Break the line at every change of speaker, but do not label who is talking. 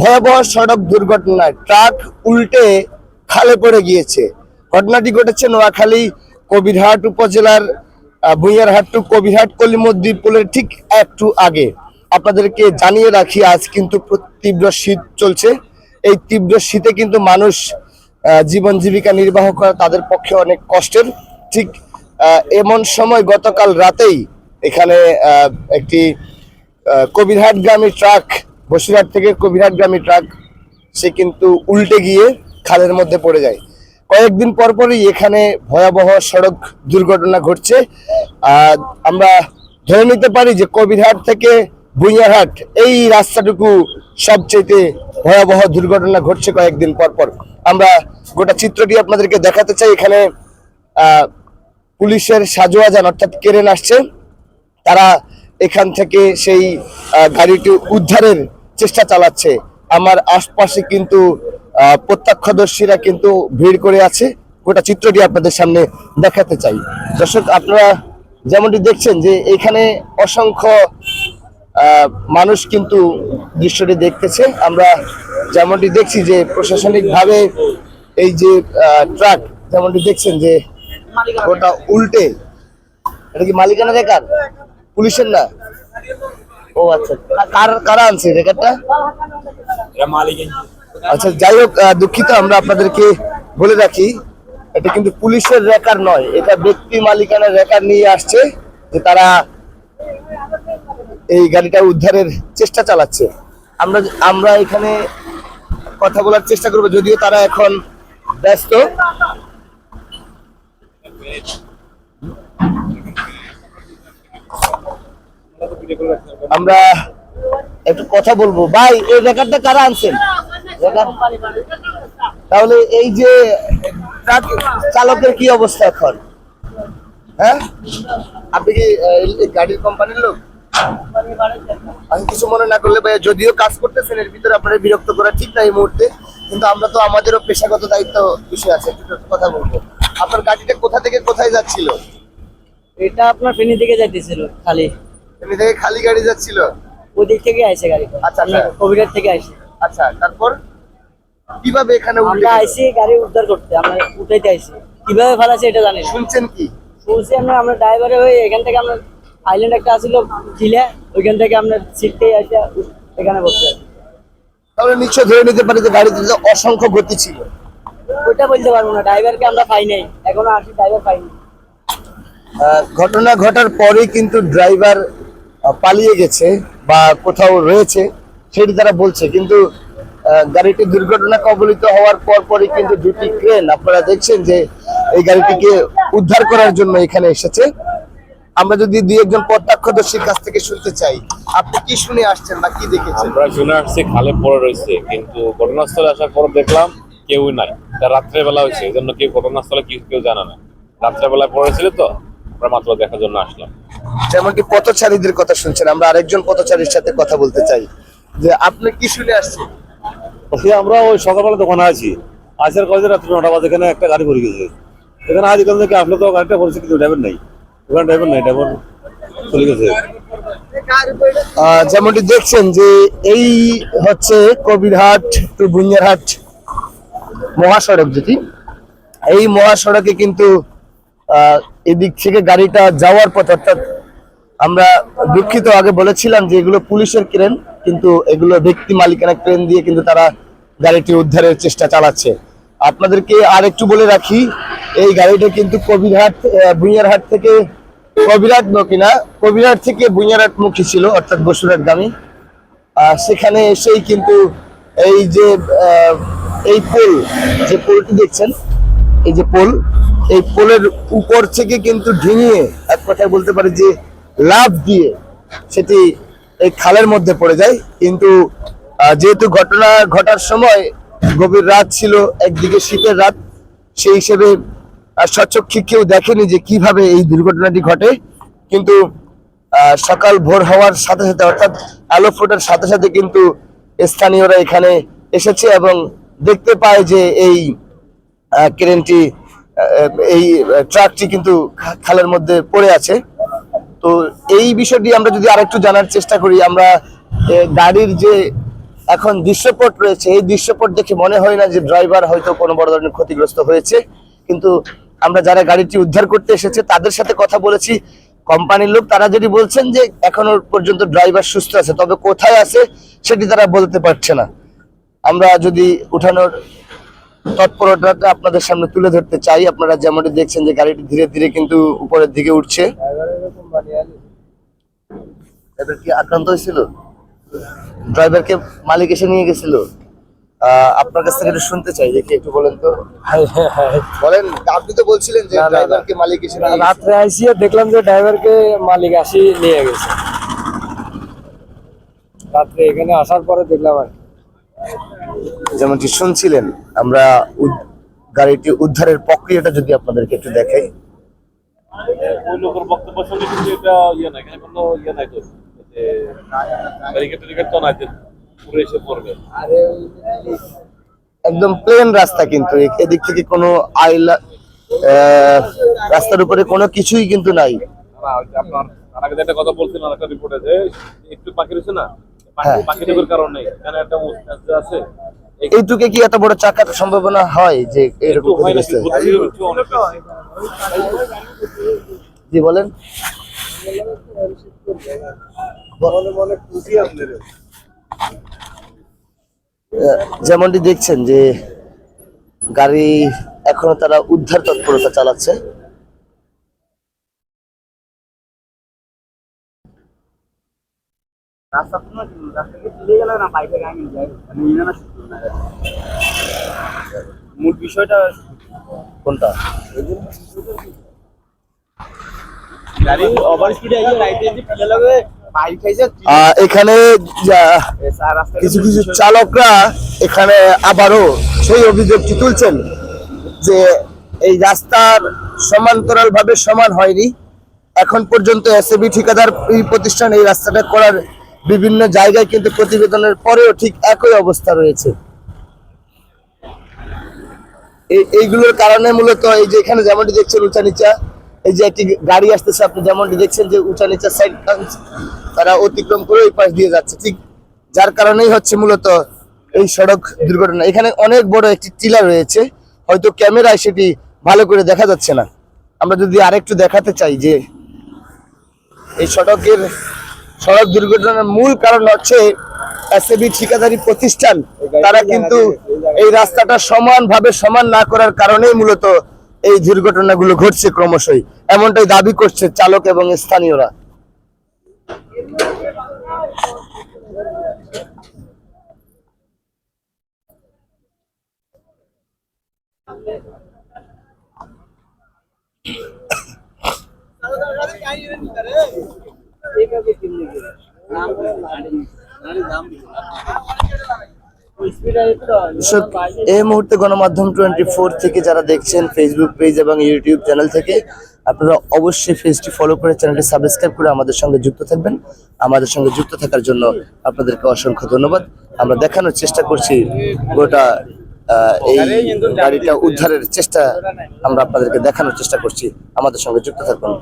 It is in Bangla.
ভয়াবহ সড়ক দুর্ঘটনায় ট্রাক উল্টে খালে পড়ে গিয়েছে। ঘটনাটি ঘটেছে নোয়াখালী কবিরহাট উপজেলার ভুঁইয়ারহাট টু কবিরহাট কলিমদ্দি পুলের ঠিক একটু আগে। আপনাদেরকে জানিয়ে রাখি, আজ কিন্তু তীব্র শীত চলছে। এই তীব্র শীতে কিন্তু মানুষ জীবন জীবিকা নির্বাহ করা তাদের পক্ষে অনেক কষ্টের। ঠিক এমন সময় গতকাল রাতেই এখানে একটি কবিরহাট কবিরহাটগামী ট্রাক বসিরহাট থেকে কবিরহাটগামী ট্রাক, সে কিন্তু উল্টে গিয়ে খালের মধ্যে পড়ে যায়। কয়েকদিন পর পরই এখানে ভয়াবহ সড়ক দুর্ঘটনা ঘটছে। আমরা ধরে নিতে পারি যে কবিরহাট থেকে ভুইয়ারহাট, এই রাস্তাটুকু সবচেয়ে ভয়াবহ দুর্ঘটনা ঘটছে কয়েকদিন পর পর। আমরা গোটা চিত্রটি আপনাদেরকে দেখাতে চাই। এখানে পুলিশের সাজোয়াজান অর্থাৎ কেরেন আসছে। তারা এখান থেকে সেই গাড়িটি উদ্ধারের চেষ্টা চালাচ্ছে। আমার আশপাশে কিন্তু প্রত্যক্ষদর্শীরা কিন্তু ভিড় করে আছে। গোটা চিত্রটি আপনাদের সামনে দেখাতে চাই। দর্শক আপনারা যেমনটি দেখছেন যে এখানে অসংখ্য মানুষ কিন্তু দৃশ্যটি দেখতেছে। আমরা যেমনটি দেখছি যে প্রশাসনিকভাবে এই যে ট্রাক যেমনটি দেখছেন যে ওটা উল্টে। এটা কি মালিকানা রেকার পুলিশের না? ও আচ্ছা কার কারা আনছে রেকারটা আচ্ছা যাই হোক দুঃখিত আমরা আপনাদেরকে বলে রাখি এটা কিন্তু পুলিশের রেকার নয় এটা ব্যক্তি মালিকানার রেকার নিয়ে আসছে যে তারা এই গাড়িটা উদ্ধারের চেষ্টা চালাচ্ছে। আমরা আমরা এখানে কথা বলার চেষ্টা করব যদিও তারা এখন ব্যস্ত। আমরা একটু কথা বলব। ভাই, এই রেকর্ডটা কারা আনছেন? তাহলে এই যে ট্রাক চালকের কি অবস্থা এখন? হ্যাঁ? আপনি কি গাড়ির কোম্পানির লোক? আমি কিছু মনে না করলে ভাই যদিও কাজ করতেছেন, এর ভিতরে আপনার বিরক্ত করা ঠিক না এই মুহূর্তে, কিন্তু আমরা তো আমাদেরও পেশাগত দায়িত্ব বিষয় আছে কথা বলব। আপনার গাড়িটা কোথা থেকে কোথায় যাচ্ছিল?
এটা আপনার ফেনী থেকে যাইতেছিল, খালি।
এমনি থেকে খালি গাড়ি যাচ্ছিল?
ওই দিক থেকে আইসে গাড়ি
আচ্ছা, আচ্ছা।
কোভিডের থেকে আইসে
আচ্ছা তারপর? কীভাবে এখানে
আমরা? আইসি গাড়ি উদ্ধার করতে আমরা উঠাইতে আইসি কীভাবে ফেলাছে এটা জানি
শুনছেন কি?
শুনছি আমরা আমরা ড্রাইভারে হয়ে এখান থেকে আমরা আইল্যান্ড একটা আসছিল খিলে ওইখান থেকে আমরা সিটটাই আসে এখানে বসে।
তাহলে নিশ্চয় ধরে নিতে পারি যে গাড়িতে যে অসংখ্য গতি ছিল।
ওইটা বলতে পারব না ড্রাইভারকে আমরা পাই নাই। এখনও আসি ড্রাইভার পাইনি
ঘটনা ঘটার পরেই কিন্তু ড্রাইভার পালিয়ে গেছে বা কোথাও রয়েছে, সেটি তারা বলছে। কিন্তু গাড়িটি দুর্ঘটনা কবলিত হওয়ার পর পরই কিন্তু দুটি ক্রেন আপনারা দেখছেন যে এই গাড়িটিকে উদ্ধার করার জন্য এখানে এসেছে। আমরা যদি দুই একজন প্রত্যক্ষদর্শীর কাছ থেকে শুনতে চাই, আপনি কি শুনে আসছেন বা কি দেখেছেন?
আমরা শুনে আসছি, খালে পড়ে রয়েছে, কিন্তু ঘটনাস্থলে আসার পর দেখলাম কেউ নাই। এটা রাত্রে বেলা হয়েছে, এই জন্য কেউ ঘটনাস্থলে কেউ কেউ জানা না। রাত্রে বেলায় পড়েছিল তো, আমরা মাত্র দেখার জন্য আসলাম।
যেমনকি পথচারীদের কথা শুনছেন আমরা আরেকজন পথচারীর সাথে কথা বলতে চাই। যে আপনি কি শুনে আসছেন?
আমরা ওই সকালবেলা দোকানে আছি। আসার কয়েছে রাত্রি নটা বাজে এখানে একটা গাড়ি পড়ে গেছে। এখানে আজ এখান থেকে আসলে তো গাড়িটা পড়েছে কিন্তু ড্রাইভার নাই। ওখানে ড্রাইভার নাই ড্রাইভার চলে গেছে।
যেমনটি দেখছেন যে এই হচ্ছে কবিরহাট টু বুঞ্জারহাট মহাসড়ক যেটি। এই মহাসড়কে কিন্তু এদিক থেকে গাড়িটা যাওয়ার পথ অর্থাৎ আমরা দুঃখিত আগে বলেছিলাম যে এগুলো পুলিশের ক্রেন কিন্তু এগুলো ব্যক্তি মালিকানা ক্রেন দিয়ে কিন্তু তারা গাড়িটি উদ্ধারের চেষ্টা চালাচ্ছে। আপনাদেরকে আর একটু বলে রাখি এই গাড়িটা কিন্তু কবিরহাট ভুঁইয়ারহাট থেকে কবিরাট কিনা কবিরহাট থেকে বুইয়ারহাট মুখী ছিল অর্থাৎ বসুরহাট গামী আহ, সেখানে এসেই কিন্তু এই যে এই পোল যে পোলটি দেখছেন এই যে পোল এই পোলের উপর থেকে কিন্তু ডিঙিয়ে এক কথায় বলতে পারে যে লাভ দিয়ে সেটি এই খালের মধ্যে পড়ে যায়। কিন্তু যেহেতু ঘটনা ঘটার সময় গভীর রাত ছিল একদিকে শীতের রাত সেই হিসেবে আহ, সচক্ষে কেউ দেখেনি যে কীভাবে এই দুর্ঘটনাটি ঘটে। কিন্তু সকাল ভোর হওয়ার সাথে সাথে অর্থাৎ আলো ফোটার সাথে সাথে কিন্তু স্থানীয়রা এখানে এসেছে এবং দেখতে পায় যে এই ক্রেনটি এই ট্রাকটি কিন্তু খালের মধ্যে পড়ে আছে। তো এই বিষয়টি আমরা যদি আরেকটু জানার চেষ্টা করি, আমরা গাড়ির যে এখন দৃশ্যপট রয়েছে, এই দৃশ্যপট দেখে মনে হয় না যে ড্রাইভার হয়তো কোনো বড় ধরনের ক্ষতিগ্রস্ত হয়েছে। কিন্তু আমরা যারা গাড়িটি উদ্ধার করতে এসেছে, তাদের সাথে কথা বলেছি। কোম্পানির লোক, তারা যদি বলছেন যে এখনও পর্যন্ত ড্রাইভার সুস্থ আছে, তবে কোথায় আছে, সেটি তারা বলতে পারছে না। আমরা যদি উঠানোর তৎপরতাটা আপনাদের সামনে তুলে ধরতে চাই। আপনারা যেমনটি দেখছেন যে গাড়িটি ধীরে ধীরে কিন্তু উপরের দিকে উঠছে। কি আক্রান্ত হয়েছিল? ড্রাইভারকে মালিক এসে নিয়ে গেছিল। আপনার কাছ থেকে একটু শুনতে চাই দেখি একটু বলেন তো। বলেন আপনি তো বলছিলেন যে। ড্রাইভারকে মালিক এসে
রাত্রে আইসিয়ে দেখলাম যে ড্রাইভারকে মালিক আসি নিয়ে গেছে। রাত্রে এখানে আসার পরে দেখলাম আর কি।
যেমনটি শুনছিলেন আমরা গাড়িটি উদ্ধারের প্রক্রিয়াটা যদি আপনাদেরকে একটু দেখাই।
ওই লোকের বক্তব্য শুনে কিন্তু এটা ইয়ে ইয়ে নাই তো। যে ব্যারিকেড ট্যারিকেড তো নাই যে পুরো এসে পড়বে।
একদম প্লেন রাস্তা কিন্তু এদিক থেকে কোনো আইলা আহ, রাস্তার উপরে কোনো কিছুই কিন্তু নাই।
আপনার একটা কথা বলছিলেন আর একটা রিপোর্টে যে একটু পাখি রয়েছে না?
হ্যাঁ।
কারণ এখানে একটা আছে এই-
এইটুকে কি এত বড় চাকার সম্ভাবনা হয় যে এরকম। জি বলেন যেমনটি দেখছেন যে গাড়ি এখনও তারা উদ্ধার তৎপরতা চালাচ্ছে
মূল বিষয়টা
কোনটা?
গাড়ি ওভার স্পিডে আইয়ে রাইটে যে ফেলে লাগে পাইপ খাইছে
আহ, এখানে কিছু কিছু চালকরা এখানে আবারও সেই অভিযোগটি তুলছেন যে এই রাস্তার সমান্তরাল ভাবে সমান হয়নি। এখন পর্যন্ত এসএবি ঠিকাদার এই প্রতিষ্ঠান এই রাস্তাটা করার বিভিন্ন জায়গায় কিন্তু প্রতিবেদনের পরেও ঠিক একই অবস্থা রয়েছে। এই, এইগুলোর কারণে মূলত এই যে এখানে যেমনটি দেখছেন উঁচা নিচা এই যে একটি গাড়ি আসতেছে, আপনি যেমনটি দেখছেন যে উঁচা নিচা সাইড তারা অতিক্রম করে ওই পাশ দিয়ে যাচ্ছে। ঠিক যার কারণেই হচ্ছে মূলত এই সড়ক দুর্ঘটনা। এখানে অনেক বড় একটি টিলা রয়েছে, হয়তো ক্যামেরায় সেটি ভালো করে দেখা যাচ্ছে না। আমরা যদি আরেকটু দেখাতে চাই যে এই সড়কের সড়ক দুর্ঘটনার মূল কারণ হচ্ছে এসএবি ঠিকাদারি প্রতিষ্ঠান। তারা কিন্তু এই রাস্তাটা সমানভাবে সমান না করার কারণেই মূলত এই দুর্ঘটনাগুলো ঘটছে ক্রমশই। এমনটাই দাবি করছে চালক এবং স্থানীয়রা। এই মুহূর্তে গণমাধ্যম টোয়েন্টি ফোর থেকে যারা দেখছেন ফেসবুক পেজ এবং ইউটিউব চ্যানেল থেকে আপনারা অবশ্যই পেজটি ফলো করে চ্যানেলটি সাবস্ক্রাইব করে আমাদের সঙ্গে যুক্ত থাকবেন। আমাদের সঙ্গে যুক্ত থাকার জন্য আপনাদেরকে অসংখ্য ধন্যবাদ। আমরা দেখানোর চেষ্টা করছি গোটা এই গাড়িটা উদ্ধারের চেষ্টা আমরা আপনাদেরকে দেখানোর চেষ্টা করছি। আমাদের সঙ্গে যুক্ত থাকুন।